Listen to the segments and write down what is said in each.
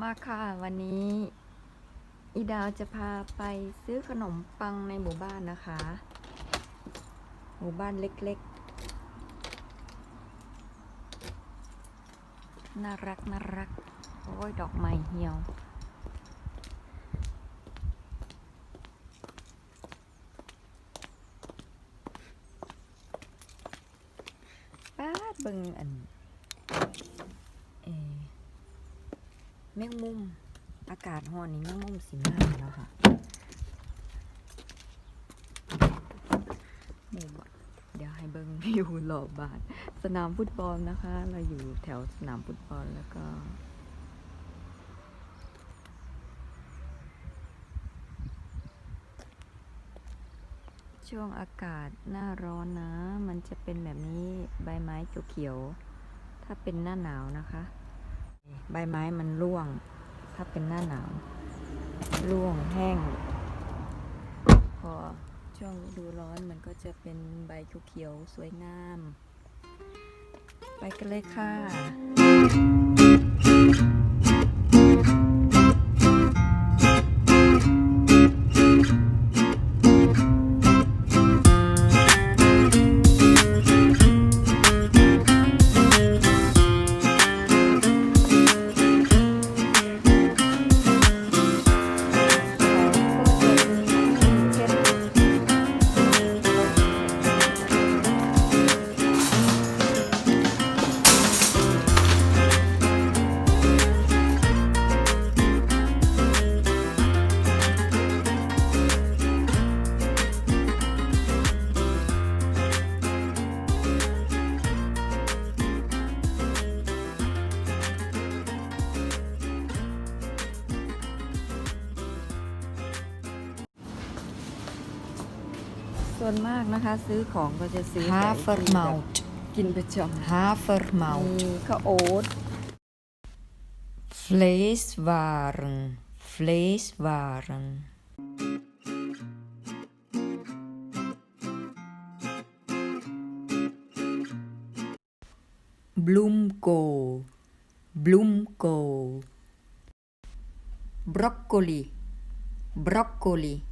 มาค่ะวันนี้อีดาวจะพาไปซื้อขนมปังในหมู่บ้านนะคะ หมู่บ้านเล็กๆ น่ารักน่ารัก โอ้ยดอกไม้เหี่ยว ป้าดเบิงอัน เออ แมงมุม อากาศร้อนนี้แมงมุมสีมากแล้วค่ะหมู่บเดี๋ยวให้เบิ้งวิวรอบบานสนามฟุตบอลนะคะ เราอยู่แถวสนามฟุตบอลแล้วก็ช่วงอากาศหน้าร้อนนะ มันจะเป็นแบบนี้ใบไม้เขียวๆถ้าเป็นหน้าหนาวนะคะ ใบไม้มันร่วง ถ้าเป็นหน้าหนาว ร่วงแห้ง พอช่วงฤดูร้อนมันก็จะเป็นใบเขียวๆสวยงาม ไปกันเลยค่ะ ส่วนมากนะคะ ซื้อของก็จะซื้อแต่ที่แบบ Havermout. กินประจำ Havermout. มีข้าวโอ๊ต Vleeswaren. Vleeswaren. Bloemkool. Bloemkool. Broccoli. Broccoli. Appel. Appel. rundvlees, rundvlees. Zalm, zalm. Eieren, eieren. กิ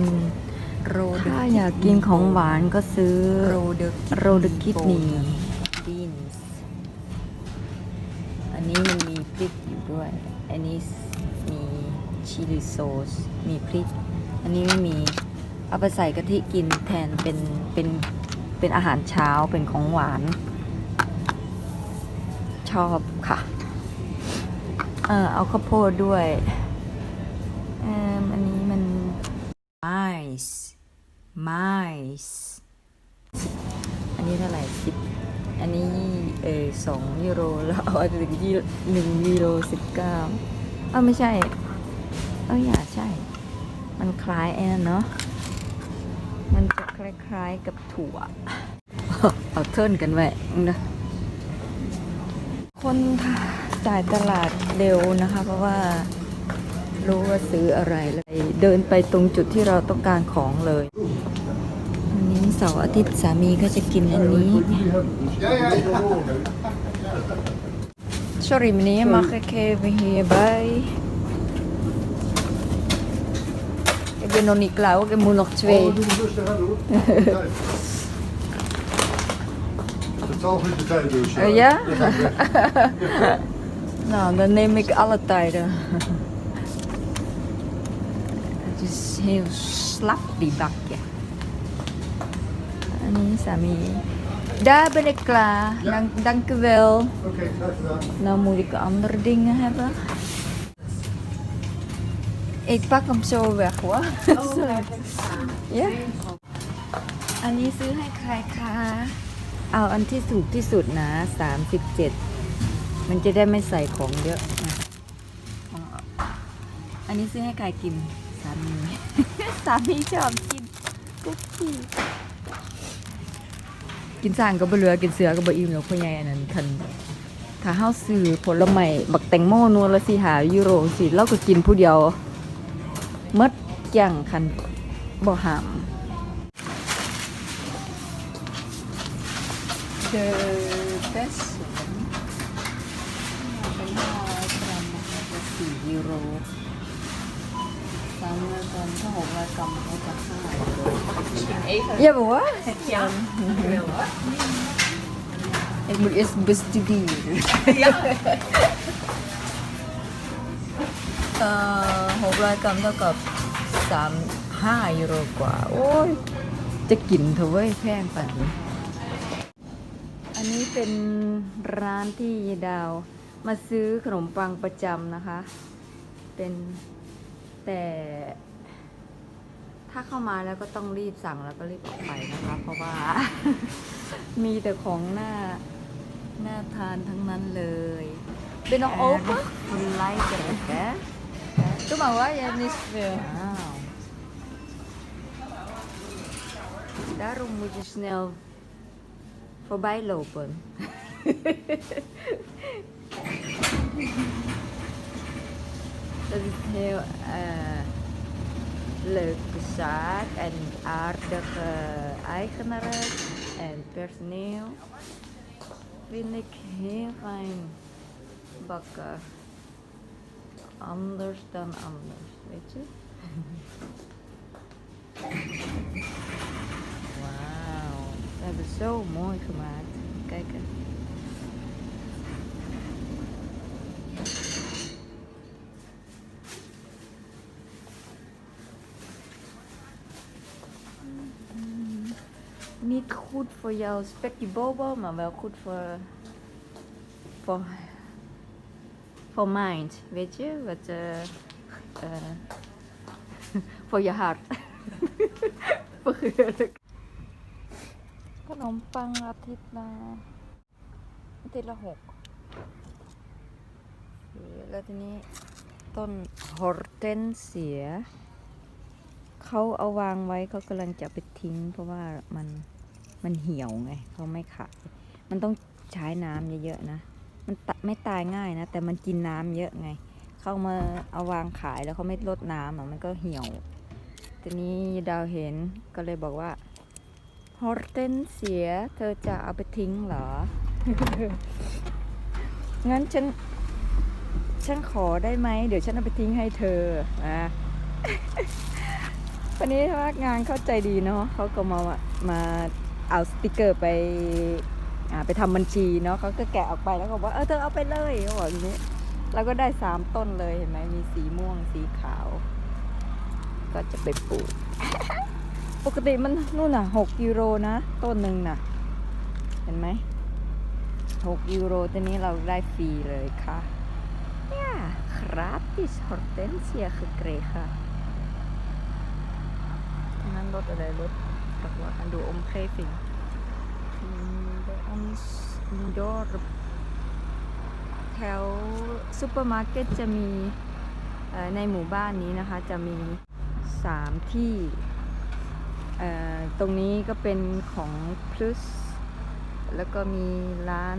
น Rode ถ้าอยากกินของหวานก็ซื้อ Rode โรดคิดนี นนี้มันมีพริกอยู่ด้วย อันนี้มีชิล i โซส มีพริก อันนี้ไม่มี เอาไปใส่กะทิกินแทนเป็นเป็นเป็นอาหารเช้าเป็นของหวาน ชอบค่ะ เออเอาข้าวโพดด้วยเอมอันนี้มัน mais mais อันนี้เท่าไหร่สิบอันนี้ เออสองยูโรแล้วเอาถึงยี่หนึ่งยูโรสิบเก้าเออไม่ใช่ เอออย่าใช่ มันคล้ายไอ้นั่นเนาะมันจะคล้ายๆกับถั่ว เอาเทิร์นกันไว้นะคนจ่ายตลาดเร็วนะคะ เพราะว่ารู้ว่าซื้ออะไรเลยเดินไปตรงจุดที่เราต้องการของเลย เสาร์อาทิตย์สามีก็จะกินอันนี้ Sorry meneer, mag ik even hierbij? Ik ben nog niet klaar, hoor. ik moet nog twee. Oh, doe het rustig aan, hoor. Tijd. Het is 12 minuten tijd dus. Eh, ja? nou, dan neem ik alle tijden. Het is heel slap, die bakje. En hier is Sammy. Daar ben ik klaar. Ja. Dank, dank u wel. Oké, graag gedaan. Nou moet ik andere dingen hebben. Ik pak hem zo weg hoor. Sorry. Ja? อันนี้ซื้อให้ใครคะ เอาอันที่ถูกที่สุดนะ37มันจะได้ไม่ใส่ของเยอะนะอันนี้ซื้อให้ใครกิน สามี สามีชอบกินกุ๊กกี้ กินสร้างก็บ่เหลือกินเสือก็บ่อิ่มหรอกพ่อใหญ่อันนั้นคันถ้าเฮาซื้อผลไม้บักแตงโมนวลละสิหายูโรสิเราก็กินผู้เดียวหมดเกลี้ยงคันบ่หาม The best one เป็นห้าร้อยกรัมนะคะจะสี่ยูโร สามร้อยกรัมถ้าหกร้อยกรัมก็จะห้ายูโร Ja, maar wat? Ja. Ik moet eerst bestuderen. Ja. เอ่อหกร้อยกรัมเท่ากับสามห้ายูโรกว่า โอ้ย จะกินเถอะเว้ยแพงป่านนี้อันนี้เป็นร้านที่ยายดาวมาซื้อขนมปังประจำนะคะ เป็น แต่ถ้าเข้ามาแล้วก็ต้องรีบสั่งแล้วก็รีบออกไปนะคะ เพราะว่า มีแต่ของหน้าน่าทานทั้งนั้นเลย Ben nog open? Lekker, hè? Doe maar hoor, je hebt niet zoveel. Wauw. Daarom moet je snel voorbij lopen. Dat is heel eh, leuke zaak en aardige eigenaren en personeel. Vind ik heel fijn bakken. Anders dan anders, weet je? Wauw, ze hebben zo mooi gemaakt. Kijk eens. Goed voor jouw spekje bobo, maar wel goed voor, voor, voor mind. Weet je, wat, eh, eh, voor je hart. Vergeurlijk. ขนมปังอาทิตย์ละอาทิตย์ละหกโอเคแล้วทีนี้ต้นฮอร์เทนเสีย เขาเอาวางไว้เขากำลังจะไปทิ้งเพราะว่ามัน มันเหี่ยวไงเขาไม่ขายมันต้องใช้น้ำเยอะๆนะ มันไม่ตายง่ายนะ แต่มันกินน้ำเยอะไง เข้ามาเอาวางขายแล้วเขาไม่ลดน้ำอะมันก็เหี่ยว ทีนี้ดาวเห็นก็เลยบอกว่าฮอร์เทนเสีย เธอจะเอาไปทิ้งเหรอ งั้นฉัน ฉันขอได้ไหม เดี๋ยวฉันเอาไปทิ้งให้เธออะวันนี้พนักงานเข้าใจดีเนาะเขาก็มา มา เอาสติกเกอร์ไปอ่าไปทำบัญชีเนาะเขาก็แกะออกไปแล้วก็บอกว่าเออเธอเอาไปเลยเขาบอกอย่างนี้เราก็ได้สามต้นเลยเห็นไหมมีสีม่วงสีขาว ก็จะไปปลูก ปกติมันนู่นน่ะหกยูโรนะ ต้นหนึ่งน่ะ เห็นไหมหกยูโรตัวนี้เราได้ฟรีเลยค่ะ Ja, gratis hortensia gekregen. En dan dat er loopt. Dat we gaan door omgeving. Mm, Bij ons in het dorp แถวซูเปอร์มาร์เก็ตจะมีในหมู่บ้านนี้นะคะ จะมีสามที่ ตรงนี้ก็เป็นของพลุสแล้วก็มีร้าน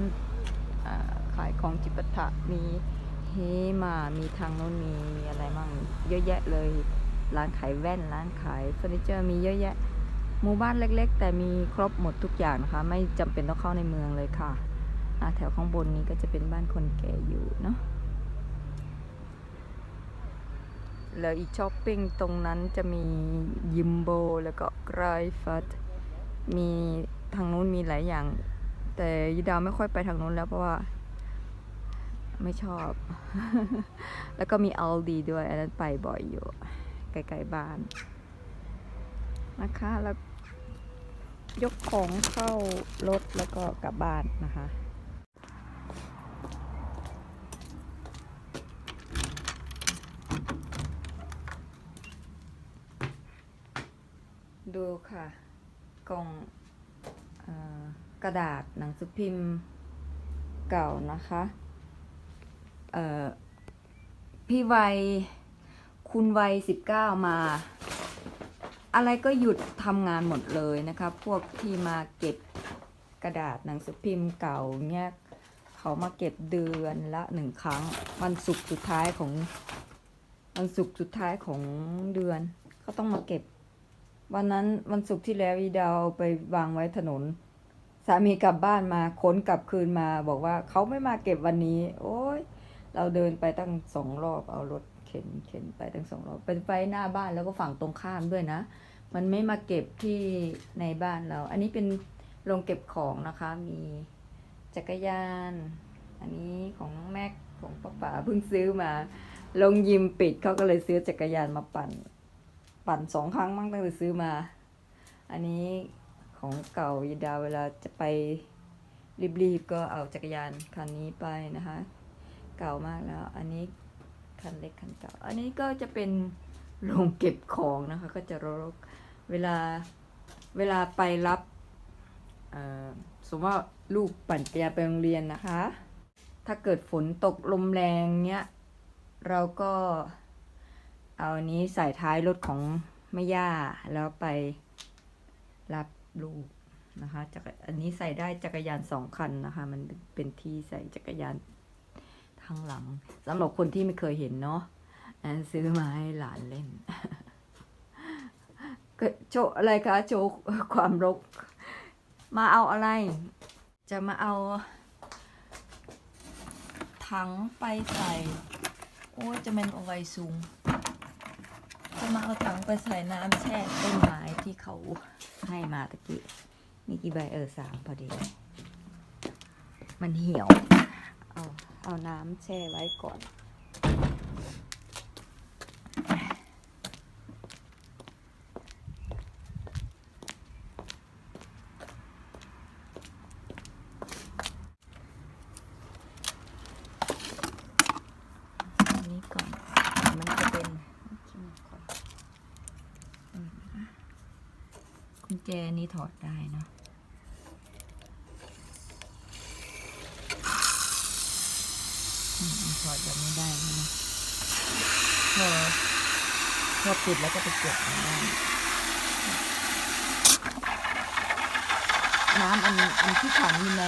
ขายของจิปาถะมีเฮมา มีทางโน้นมีอะไรบ้างเยอะแยะเลย ร้านขายแว่น ร้านขายเฟอร์นิเจอร์มีเยอะแยะ หมู่บ้านเล็กๆ แต่มีครบหมดทุกอย่างนะคะ ไม่จำเป็นต้องเข้าในเมืองเลยค่ะอ่าแถวข้างบนนี้ก็จะเป็นบ้านคนแก่อยู่เนาะแล้วอีกช้อปปิ้งตรงนั้นจะมียิมโบแล้วก็ไกรฟัดมีทางนู้นมีหลายอย่าง แต่ยีดาวไม่ค่อยไปทางนู้นแล้วเพราะว่า ไม่ชอบ แล้วก็มีอัลดีด้วยอันนั้นไปบ่อยอยู่ใกล้ๆบ้านนะคะแล้ว ยกของเข้ารถแล้วก็กลับบ้านนะคะดูค่ะ กล่องอกระดาษหนังสือพิมพ์เก่านะคะพี่วัย คุณวัยสิบเก้ามา อะไรก็หยุดทำงานหมดเลยนะคะ พวกที่มาเก็บกระดาษหนังสือพิมพ์เก่าเนี่ยเขามาเก็บเดือนละหนึ่งครั้ง วันศุกร์สุดท้ายของวันศุกร์สุดท้ายของเดือนเขาต้องมาเก็บ วันนั้นวันศุกร์ที่แล้วอีดาวเอาไปวางไว้ถนน สามีกลับบ้านมาค้นกลับคืนมา บอกว่าเขาไม่มาเก็บวันนี้ โอ้ยเราเดินไปตั้งสองรอบเอารถ เข็นเข็นไปตั้งสองรอบเป็นไปหน้าบ้านแล้วก็ฝั่งตรงข้ามด้วยนะ มันไม่มาเก็บที่ในบ้านเรา อันนี้เป็นโรงเก็บของนะคะ มีจักรยาน อันนี้ของน้องแม็กของป้าป๋าเพิ่งซื้อมาลงยิมปิดเขาก็เลยซื้อจักรยานมาปั่น ปั่นสองครั้งมั้งตั้งแต่ซื้อมา อันนี้ของเก่ายดาเวลาจะไปรีบๆก็เอาจักรยานคันนี้ไปนะคะ เก่ามากแล้ว อันนี้ คันเล็กคันเก่า อันนี้ก็จะเป็นโรงเก็บของนะคะ ก็จะรกเวลาเวลาไปรับสมมติว่าลูกปั่นจักรยานไปโรงเรียนนะคะ ถ้าเกิดฝนตกลมแรงเนี้ย เราก็เอาอันนี้ใส่ท้ายรถของแม่ย่าแล้วไปรับลูกนะคะจักอันนี้ใส่ได้จักรยานสองคันนะคะ มันเป็นที่ใส่จักรยานางหลังสำหรับคนที่ไม่เคยเห็นเนาะอ่าซื้อมาให้หลานเล่นโชว์อะไรคะโชว์ความรก มาเอาอะไร จะมาเอา ถังไปใส่ โอ้จะเป็นเอาไว้สูง จะมาเอาถังไปใส่น้ำแช่ต้นไม้ที่เขาให้มาตะกี้ มีกี่ใบเออสามพอดี มันเหี่ยว เอาเอาน้ำแช่ไว้ก่อนอันนี้ก่อน มันจะเป็นกุญแจนี้ถอดได้เนาะอืม ถอดแบบนี้ได้นะพอพอปิดแล้วก็ไปเก็บมันได้น้ำอันอันที่ขังอยู่ใน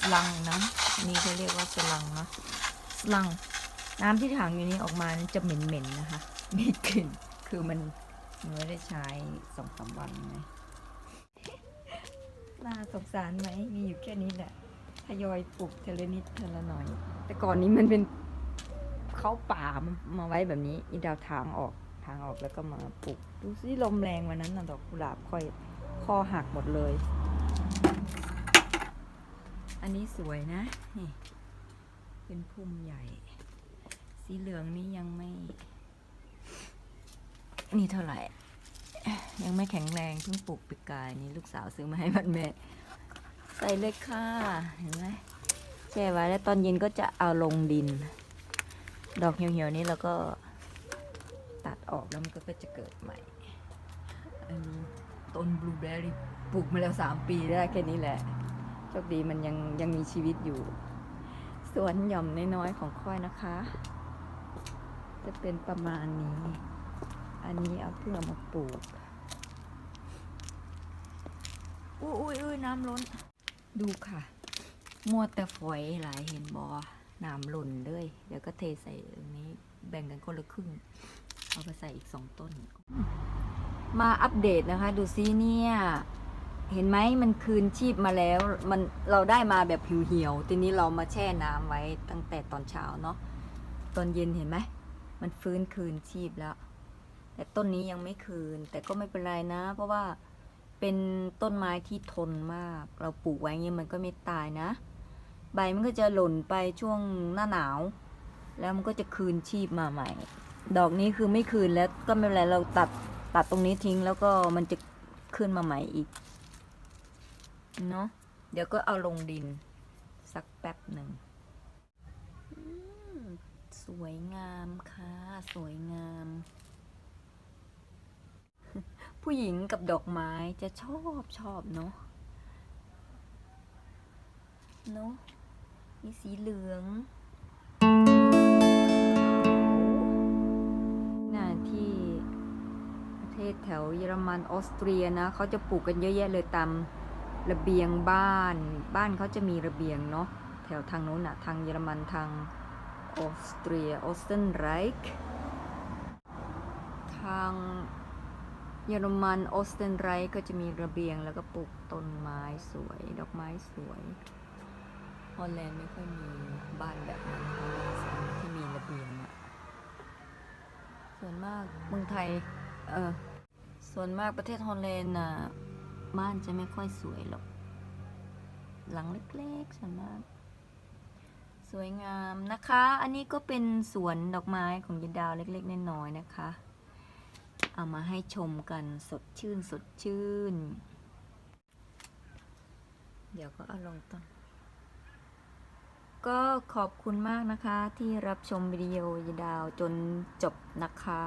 สลังนะนี่เขาเรียกว่าสลังนะสลัง น้ำที่ถังอยู่นี้ออกมาจะเหม็นๆนะคะมีกลิ่นคือมันมันไม่ได้ใช้สองสามวันไงน่าสงสารไหมมีอยู่แค่นี้แหละทยอยปลูกเทีลนิดเทีละหน่อย แต่ก่อนนี้มันเป็น เขาป่ามามาไว้แบบนี้อีดาวทางออกทางออกแล้วก็มาปลูกดูสิลมแรงวันนั้นน่ะดอกกุหลาบค่อยคอหักหมดเลย อันนี้สวยนะนี่เป็นพุ่มใหญ่ สีเหลืองนี่ยังไม่ นี่เท่าไหร่ ยังไม่แข็งแรงเพิ่งปลูกปีกายนี่ลูกสาวซื้อมาให้วันแม่ใส่เลยค่ะ เห็นไหมแช่ไว้แล้วตอนเย็นก็จะเอาลงดิน ดอกเหี่ยวๆนี้เราก็ตัดออกแล้วมันก็จะเกิดใหม่อันนี้ต้นบลูเบอร์รี่ปลูกมาแล้วสามปีได้แค่นี้แหละโชคดีมันยังยังมีชีวิตอยู่ สวนหย่อมน้อยๆของค่อยนะคะ จะเป็นประมาณนี้ อันนี้เอาเพื่อมาปลูกอุ้ยอุ้ยอุ้ยน้ำล้น ดูค่ะ มัวแต่ฝอยหลายเห็นบอ น้ำหล่นเลย เดี๋ยวก็เทใส่ตรงนี้แบ่งกันคนละครึ่ง เอาไปใส่อีกสองต้น มาอัปเดตนะคะ ดูซิเนี่ย เห็นไหมมันคืนชีพมาแล้ว มันเราได้มาแบบผิวเหี่ยว ทีนี้เรามาแช่น้ำไว้ตั้งแต่ตอนเช้าเนาะ ตอนเย็นเห็นไหม มันฟื้นคืนชีพแล้ว แต่ต้นนี้ยังไม่คืน แต่ก็ไม่เป็นไรนะ เพราะว่าเป็นต้นไม้ที่ทนมาก เราปลูกไว้เงี้ยมันก็ไม่ตายนะ ใบมันก็จะหล่นไปช่วงหน้าหนาว แล้วมันก็จะคืนชีพมาใหม่ ดอกนี้คือไม่คืนแล้วก็ไม่เป็นไรเราตัดตัดตรงนี้ทิ้งแล้วก็มันจะขึ้นมาใหม่อีกเนาะเดี๋ยวก็เอาลงดิน สักแป๊บหนึ่งสวยงามค่ะ สวยงาม ผู้หญิงกับดอกไม้จะชอบชอบเนาะเนาะ มีสีเหลืองหน้าที่ประเทศแถวเยอรมันออสเตรียนะเขาจะปลูกกันเยอะแยะเลยตามระเบียงบ้าน บ้านเขาจะมีระเบียงเนาะแถวทางโน้นอะทางเยอรมันทางออสเตรียออสเทนไรค์ทางเยอรมันออสเทนไรค์ก็จะมีระเบียงแล้วก็ปลูกต้นไม้สวย ดอกไม้สวย อลแลนด์ไม่ค่อยมีบ้านแบบนั้นที่มีระเบียงอะส่วนมากเมืองไทย เออส่วนมากประเทศฮอลแลนด์น่ะบ้านจะไม่ค่อยสวยหรอก หลังเล็กๆส่วนมาก สวยงามนะคะ อันนี้ก็เป็นสวนดอกไม้ของยายดาวเล็กๆน้อยๆนะคะ เอามาให้ชมกันสดชื่นสดชื่น เดี๋ยวก็เอาลงต้น ก็ขอบคุณมากนะคะที่รับชมวิดีโอยดาวจนจบนะคะ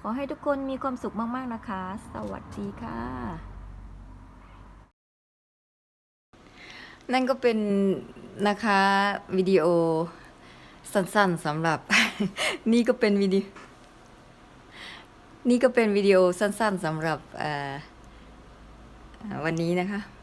ขอให้ทุกคนมีความสุขมากๆนะคะ สวัสดีค่ะ นั่นก็เป็นนะคะวิดีโอสั้นๆสำหรับ นี่ก็เป็นวิดีนี่ก็เป็นวิดีโอสั้นๆสำหรับวันนี้นะคะ